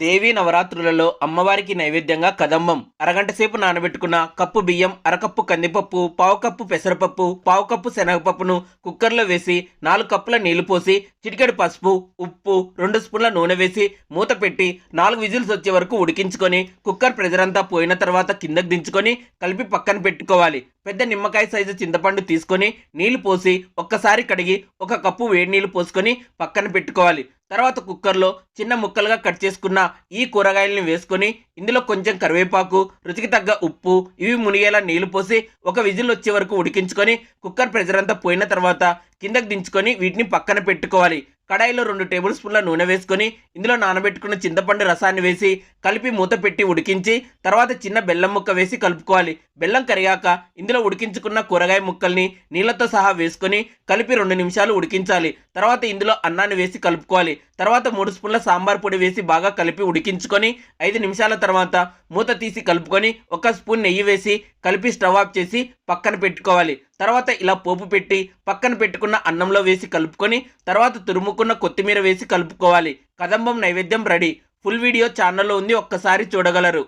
దేవీ నవరాత్రులలో అమ్మవారికి నైవేద్యంగా కదంబం. అరగంట సేపు నానబెట్టుకున్న కప్పు బియ్యం అరకప్పు కందిపప్పు పావు కప్పు పెసరపప్పు పావు కప్పు శనగపప్పును కుక్కర్లో వేసి నాలుగు కప్పుల నీళ్ళు పోసి చిటికెడు పసుపు ఉప్పు రెండు స్పూన్ల నూనె వేసి మూత పెట్టి నాలుగు విజిల్స్ వచ్చే వరకు ఉడికించుకొని కుక్కర్ ప్రెజర్ అంతా పోయిన తర్వాత కిందకు దించుకొని కలిపి పక్కన పెట్టుకోవాలి. పెద్ద నిమ్మకాయ సైజు చింతపండు తీసుకొని నీళ్ళు పోసి ఒక్కసారి కడిగి ఒక కప్పు వేడి నీళ్ళు పోసుకొని పక్కన పెట్టుకోవాలి. తర్వాత కుక్కర్లో చిన్న ముక్కలుగా కట్ చేసుకున్న ఈ కూరగాయల్ని వేసుకొని ఇందులో కొంచెం కరివేపాకు రుచికి తగ్గ ఉప్పు ఇవి మునిగేలా నీళ్ళు పోసి ఒక విజిల్ వచ్చే వరకు ఉడికించుకొని కుక్కర్ ప్రెజర్ అంతా పోయిన తర్వాత కిందకు దించుకొని వీటిని పక్కన పెట్టుకోవాలి. కడాయిలో రెండు టేబుల్ స్పూన్ల నూనె వేసుకొని ఇందులో నానబెట్టుకున్న చింతపండు రసాన్ని వేసి కలిపి మూత పెట్టి ఉడికించి తర్వాత చిన్న బెల్లం ముక్క వేసి కలుపుకోవాలి. బెల్లం కరిగాక ఇందులో ఉడికించుకున్న కూరగాయ ముక్కల్ని నీళ్ళతో సహా వేసుకొని కలిపి రెండు నిమిషాలు ఉడికించాలి. తర్వాత ఇందులో అన్నాన్ని వేసి కలుపుకోవాలి. తర్వాత మూడు స్పూన్ల సాంబార్ పొడి వేసి బాగా కలిపి ఉడికించుకొని ఐదు నిమిషాల తర్వాత మూత తీసి కలుపుకొని ఒక స్పూన్ నెయ్యి వేసి కలిపి స్టవ్ ఆఫ్ చేసి పక్కన పెట్టుకోవాలి. తర్వాత ఇలా పోపు పెట్టి పక్కన పెట్టుకున్న అన్నంలో వేసి కలుపుకొని తర్వాత తురుముకున్న కొత్తిమీర వేసి కలుపుకోవాలి. కదంబం నైవేద్యం రెడీ. ఫుల్ వీడియో ఛానల్లో ఉంది. ఒక్కసారి చూడగలరు.